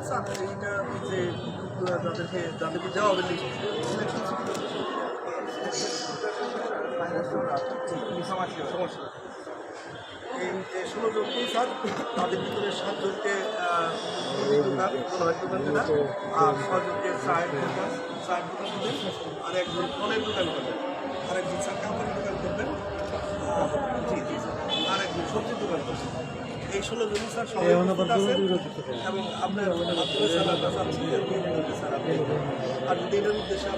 চান এইটা যে যাদেরকে যাদেরকে দেওয়া হবে সমস্যা এই যে ষোলো জনকে স্যার তাদের ভিতরে সাতজনকে দোকান দোকান দেবেন আর ছজনকে চায়ের দোকান চায়ের দোকান দেবেন আর একজন ফলের দোকান করবেন আর একজন স্যার কাপড়ের দোকান করবেন আহ, জি জি স্যার আর একজন সবজির দোকান করবেন এই ষোলো জনই স্যার সবাই উপস্থিত আছেন এবং আপনার আর যদি এটার উদ্দেশ্যে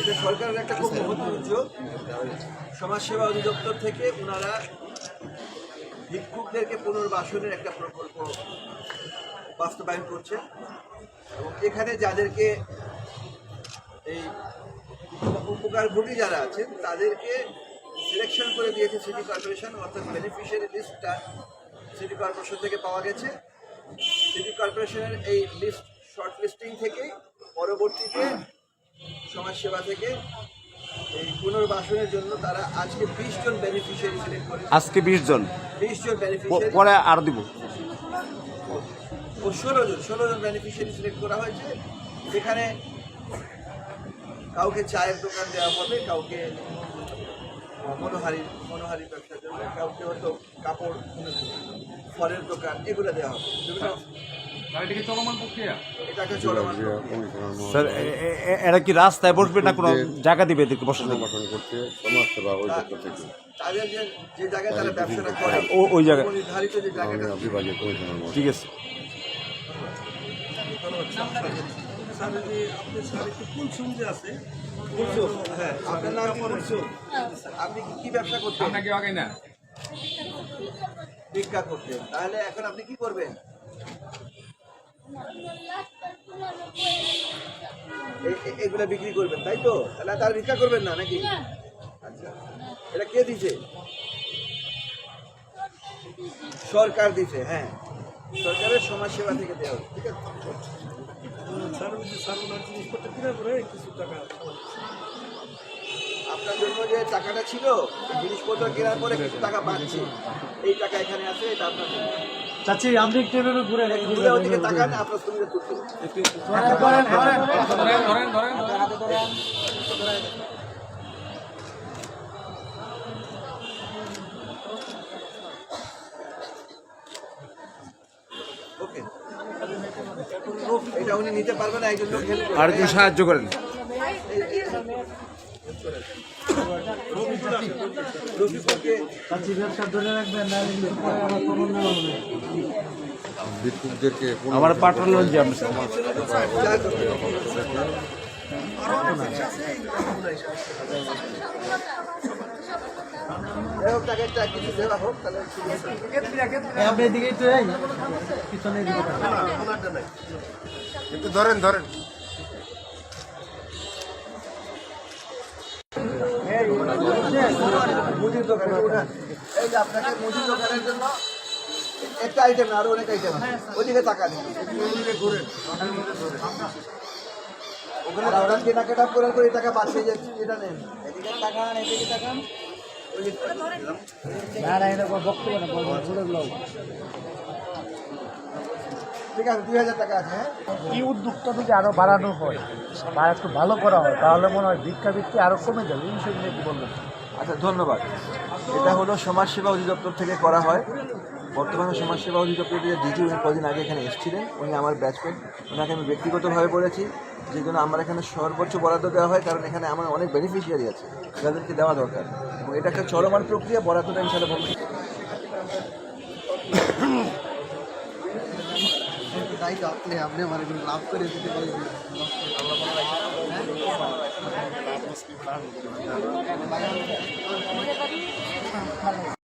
এটা সরকারের একটা খুব মহৎ উদ্যোগ। সমাজসেবা অধিদপ্তর থেকে ওনারা ভিক্ষুকদেরকে পুনর্বাসনের একটা প্রকল্প বাস্তবায়ন করছে। এবং এখানে যাদেরকে এই উপকারভোগী যারা আছেন তাদেরকে সিলেকশন করে দিয়েছে সিটি কর্পোরেশন অর্থাৎ বেনিফিশিয়ারি লিস্টটা সিটি কর্পোরেশন থেকে পাওয়া গেছে। সিটি কর্পোরেশনের এই লিস্ট শর্ট লিস্টিং থেকেই পরবর্তীতে সমাজসেবা থেকে এই পুনর্বাসনের জন্য তারা আজকে বিশ জন বেনিফিশিয়ারি সিলেক্ট করে আজকে বিশ জন? বিশ জন বেনিফিশিয়ারি পরে আর দিব। ষোলো জন ষোলো জন বেনিফিশিয়ারি সিলেক্ট করা হয়েছে। যেখানে কাউকে চায়ের দোকান দেওয়া হবে কাউকে মনোহারি মনোহারি ব্যবসার জন্য কাউকে হয়তো কাপড় ফলের দোকান এগুলো দেওয়া হবে। স্যার এরা কি রাস্তায় বসবে না কোনো জায়গা দিবে এদেরকে বসার জন্য? গঠন করছে সমাজসেবা অধিদপ্তর থেকে। যে যে জায়গায় তারা ব্যবসাটা করে ও- ওই জায়গায়। নির্ধারিত যে জায়গাটা আমাদের বিভাগীয় ঠিক আছে। স্যার এই যে আপনি স্যার একটু কুলসুম যে আছে কুলসুম, হ্যাঁ। আপনার নাম কি কুলসুম আপনি কি- কি ব্যবসা করতেন? আপনার আগে না। ভিক্ষা করতেন। তাহলে এখন আপনি কি করবেন? এগুলা বিক্রি করবেন তাই তো? তাহলে তার ভিক্ষা করবেন না নাকি? আচ্ছা। এটা কে দিছে? সরকার দিছে হ্যাঁ। সরকারের সমাজ সেবা থেকে দেওয়া হবে, ঠিক আছে? জিনিসপত্র কিনে করে কিছু টাকা আপনার জন্য যে টাকাটা ছিল জিনিসপত্র কেনার পরে কিছু টাকা বাড়ছে এই টাকা এখানে আছে এটা আপনার জন্য। চাচি আপনি একটু এভাবে ঘুরে ঘুরে ওদিকে তাকান আপনার সুবিধা ধরেন ধরেন ধরেন। ধরেন। এটা উনি নিতে পারবেন একজন লোক আর একটু সাহায্য করেন। আমার পাঠানো যে আমি তাকান। ওনারটা নাই একটু ধরেন ধরেন মুদির দোকানে উঠান। এই যে আপনাকে মুদির দোকানের জন্য একটা আইটেম আরও অনেক আইটেম আছে। ওদিকে টাকা নেই ওখানে কেনাকাটা করার পরে টাকা বাঁচিয়ে যাচ্ছে। এটা নেন। এদিকে তাকান এদিকে তাকান। যে- না না এটা বক্তব্য না বলব লোক ঠিক আছে দুই হাজার টাকা আছে হ্যাঁ? এই উদ্যোগটা যদি আরও বাড়ানো হয় বা একটু ভালো করা হয় তাহলে মনে হয় ভিক্ষা ভিক্ষি আরও কমে যাবে। এই বিষয়ে নিয়ে কি বলবেন? আচ্ছা ধন্যবাদ। এটা হলো সমাজসেবা অধিদপ্তর থেকে করা হয়। বর্তমানে সমাজসেবা অধিদপ্তর যে ডিজি উনি কদিন আগে এখানে এসেছিলেন। উনি আমার ব্যাচমেট ওনাকে আমি ব্যক্তিগতভাবে বলেছি যে জন্য আমার এখানে সর্বোচ্চ বরাদ্দ দেওয়া হয়, কারণ এখানে আমার অনেক বেনিফিশিয়ারি আছে, যাদেরকে দেওয়া দরকার। এবং এটা একটা চলমান প্রক্রিয়া বরাদ্দটা ইনশাল্লাহ বন্ধ তাই আপনি লাভ করে